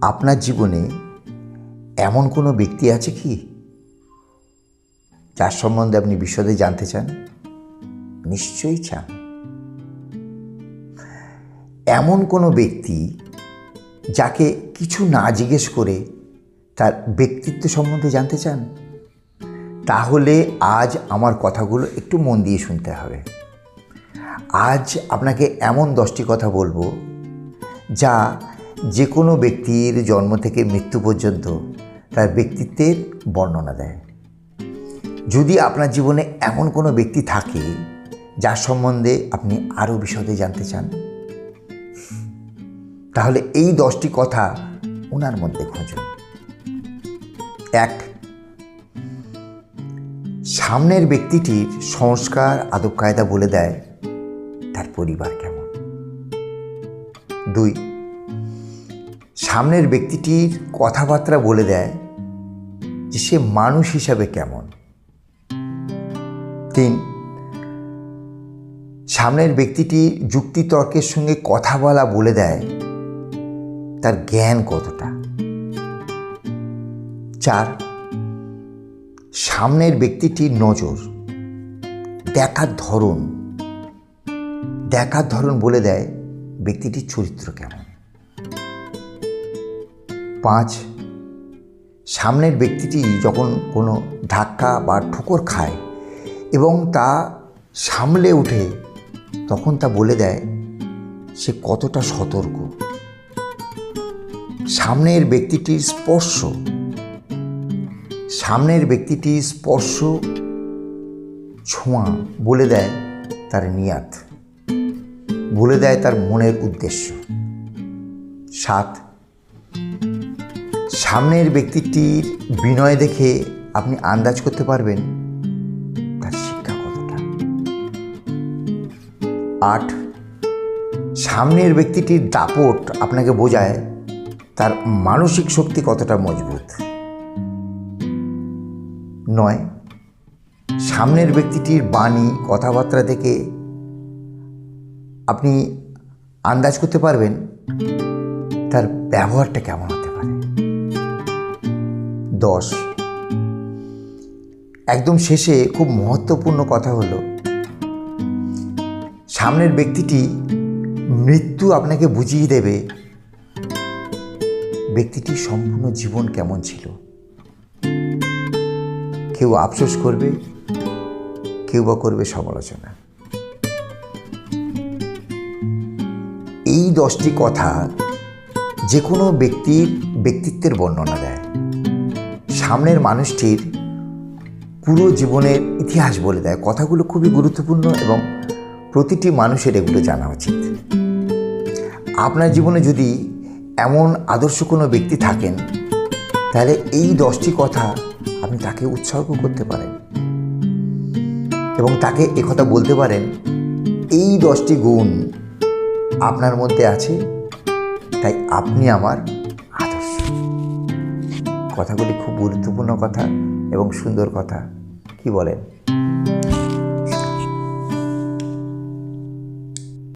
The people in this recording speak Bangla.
আপনার জীবনে এমন কোনো ব্যক্তি আছে কি যার সম্বন্ধে আপনি বিশদে জানতে চান? নিশ্চয়ই চান। এমন কোনো ব্যক্তি যাকে কিছু না জিজ্ঞেস করে তার ব্যক্তিত্ব সম্বন্ধে জানতে চান? তাহলে আজ আমার কথাগুলো একটু মন দিয়ে শুনতে হবে। আজ আপনাকে এমন দশটি কথা বলব যা যে কোনো ব্যক্তির জন্ম থেকে মৃত্যু পর্যন্ত তার ব্যক্তিত্বের বর্ণনা দেয়। যদি আপনার জীবনে এমন কোনো ব্যক্তি থাকে, যার সম্বন্ধে আপনি আরও বিশদে জানতে চান, তাহলে এই দশটি কথা ওনার মধ্যে খুঁজুন। এক, সামনের ব্যক্তিটির সংস্কার আদব কায়দা বলে দেয় তার পরিবার কেমন? দুই। সামনের ব্যক্তিটির কথাবার্তা বলে দেয় যে সে মানুষ হিসাবে কেমন। তিন, সামনের ব্যক্তিটি যুক্তিতর্কের সঙ্গে কথা বলা বলে দেয় তার জ্ঞান কতটা। চার, সামনের ব্যক্তিটির নজর, দেখার ধরন দেখার ধরন বলে দেয় ব্যক্তিটির চরিত্র কেমন? পাঁচ, সামনের ব্যক্তিটি যখন কোনো ধাক্কা বা ঠোকর খায় এবং তা সামলে উঠে তখন তা বলে দেয়, সে কতটা সতর্ক। সামনের ব্যক্তিটির স্পর্শ, সামনের ব্যক্তিটির স্পর্শ ছোঁয়া বলে দেয় তার নিয়াত। বলে দেয় তার মনের উদ্দেশ্য। সাত, সামনের ব্যক্তিটির বিনয় দেখে আপনি আন্দাজ করতে পারবেন তার শিক্ষা কতটা। আট, সামনের ব্যক্তিটির দাপট আপনাকে বোঝায় তার মানসিক শক্তি কতটা মজবুত। নয়, সামনের ব্যক্তিটির বাণী, কথাবার্তা থেকে আপনি আন্দাজ করতে পারবেন তার ব্যবহারটা কেমন হতে পারে। দশ। একদম শেষে খুব মহত্বপূর্ণ কথা হলো, সামনের ব্যক্তিটি মৃত্যু আপনাকে বুঝিয়ে দেবে ব্যক্তিটির সম্পূর্ণ জীবন কেমন ছিল। কেউ আফসোস করবে, কেউ বা করবে সমালোচনা। দশটি কথা যে কোনো ব্যক্তির ব্যক্তিত্বের বর্ণনা দেয়। সামনের মানুষটির পুরো জীবনের ইতিহাস বলে দেয়। কথাগুলো খুবই গুরুত্বপূর্ণ এবং প্রতিটি মানুষের এগুলো জানা উচিত। আপনার জীবনে যদি এমন আদর্শ কোনো ব্যক্তি থাকেন, তাহলে এই দশটি কথা আপনি তাকে উৎসর্গ করতে পারেন এবং তাকে একথা বলতে পারেন, এই দশটি গুণ আপনার মধ্যে আছে, তাই আপনি আমার আদর্শ। কথাগুলি খুব গুরুত্বপূর্ণ কথা এবং সুন্দর কথা, কি বলেন?